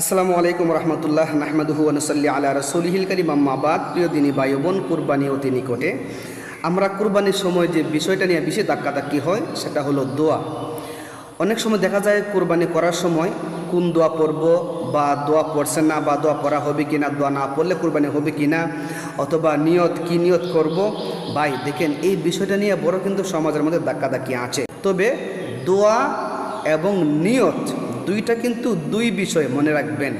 আসসালামু আলাইকুম রহমতুল্লাহ নাহমাদুহু আনসাল্লি আলা রসুলহিল করিম। আম্মাবাদ প্রিয় দিনী ভাই বোন, কুরবানি অতি নিকটে। আমরা কুরবানির সময় যে বিষয়টা নিয়ে বেশি ধাক্কাধাক্কি হয়, সেটা হলো দোয়া। অনেক সময় দেখা যায় কুরবানি করার সময় কোন দোয়া পড়ব বা দোয়া পড়ছে না বা দোয়া পড়া হবে কি না দোয়া না পড়লে কুরবানি হবে কি না অথবা নিয়ত কি নিয়ত করব। ভাই, দেখেন, এই বিষয়টা নিয়ে বড় কিন্তু সমাজের মধ্যে ধাক্কাধাক্কি আছে। তবে দোয়া এবং নিয়ত দুইটা কিন্তু দুই বিষয় মনে রাখবেন।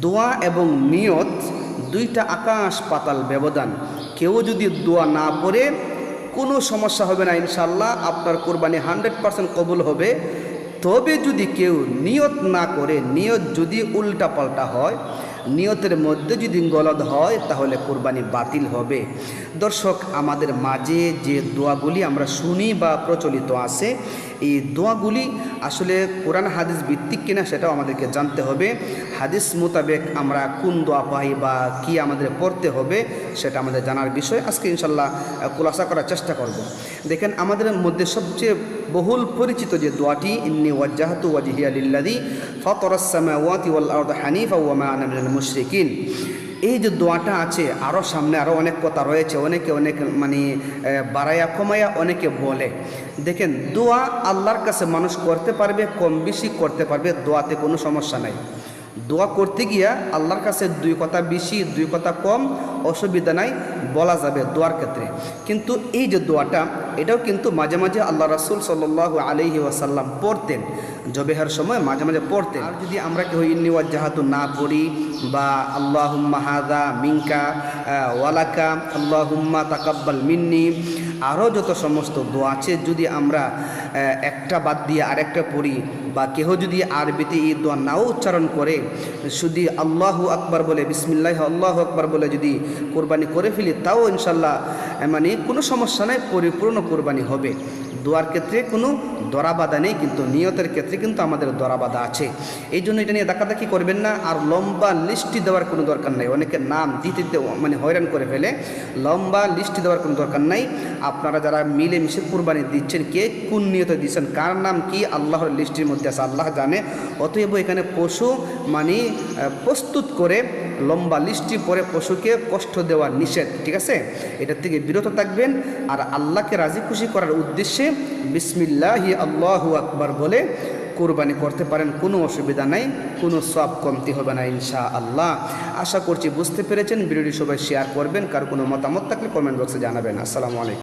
দোয়া এবং নিয়ত দুইটা আকাশ পাতাল ব্যবধান। কেউ যদি দোয়া না পড়ে কোনো সমস্যা হবে না ইনশাল্লাহ আপনার কোরবানি হান্ড্রেড পারসেন্ট কবুল হবে। তবে যদি কেউ নিয়ত না করে, নিয়ত যদি উল্টা পাল্টা হয় নিয়তের মধ্যে যদি গলদ হয়, তাহলে কোরবানি বাতিল হবে। দর্শক, আমাদের মাঝে যে দোয়াগুলি আমরা শুনি বা প্রচলিত আছে, এই দোয়াগুলি আসলে কোরআন হাদিস ভিত্তিক কিনা সেটাও আমাদেরকে জানতে হবে। হাদিস মোতাবেক আমরা কোন দোয়া পাই বা কি আমাদের পড়তে হবে সেটা আমাদের জানার বিষয়। আজকে ইনশাল্লাহ খোলাসা করার চেষ্টা করব। দেখেন, আমাদের মধ্যে সবচেয়ে বহুল পরিচিত যে দোয়াটি, ইন্নি ওয়াজ্জাহাতু ওয়াজহিয়া লিল্লাযী ফাতারাস সামাওয়াতি ওয়াল আরদ হানিফা ওয়া মা আনা মিনাল মুশরিকিন। এই যে দোয়াটা আছে আরও সামনে আরও অনেক কথা রয়েছে, অনেকে অনেক মানে বাড়াইয়া কমাইয়া অনেকে বলে। দেখেন, দোয়া আল্লাহর কাছে মানুষ করতে পারবে, কম বেশি করতে পারবে, দোয়াতে কোনো সমস্যা নাই। দোয়া করতে গিয়া আল্লাহর কাছে দুই কথা বেশি, দুই কথা কম অসুবিধা নাই বলা যাবে দোয়ার ক্ষেত্রে। কিন্তু এই যে দোয়াটা, এটাও কিন্তু মাঝে মাঝে আল্লাহ রাসুল সাল্লাহ আলহি ওয়াসাল্লাম পড়তেন, জবেহার সময় মাঝে মাঝে পড়তেন। আর যদি আমরা কেউ ইন্নিওয়াজ জাহাতু না পড়ি বা আল্লাহুম্মা হাদা মিঙ্কা ওয়ালাকা আল্লাহুম্মা তাকাব্বাল মিন্নি আরও যত সমস্ত দোয়া আছে, যদি আমরা একটা বাদ দিয়ে আরেকটা পড়ি, বা কেহ যদি আরবিতে এই দোয়া নাও উচ্চারণ করে শুধু আল্লাহু আকবার বলে, বিসমিল্লাহ আল্লাহ আকবার বলে যদি কোরবানি করে ফেলি, তাও ইনশাল্লাহ মানে কোনো সমস্যা নাই, পরিপূর্ণ কোরবানি হবে। দোয়ার ক্ষেত্রে কোনো দরাবাধা নেই, কিন্তু নিয়তের ক্ষেত্রে কিন্তু আমাদের দরাবাধা আছে। এই জন্য এটা নিয়ে দাকাদাকি করবেন না, আর লম্বা লিস্টি দেওয়ার কোনো দরকার নেই। অনেকের নাম দিতে মানে হয়রান করে ফেলে, লম্বা লিস্টি দেওয়ার কোনো দরকার নাই। আপনারা যারা মিলেমিশে কুরবানি দিচ্ছেন, কে কোন নিয়তে দিচ্ছেন, কার নাম কি, আল্লাহর লিস্টির মধ্যে আছে, আল্লাহ জানে। অতএব এখানে পশু মানে প্রস্তুত করে, লম্বা লিস্টি পরে পশুকে কষ্ট দেওয়া নিষেধ, ঠিক আছে? এটার থেকে বিরত থাকবেন। আর আল্লাহকে রাজি খুশি করার উদ্দেশ্যে বিসমিল্লাহি আল্লাহু আকবার বলে কোরবানি করতে পারেন, কোনো অসুবিধা নাই, কোনো সব কমতি হবে না ইনশা আল্লাহ আশা করছি বুঝতে পেরেছেন, ভিডিওটি সবাই শেয়ার করবেন, কার কোনো মতামত থাকলে কমেন্ট বক্সে জানাবেন। আসসালামু আলাইকুম।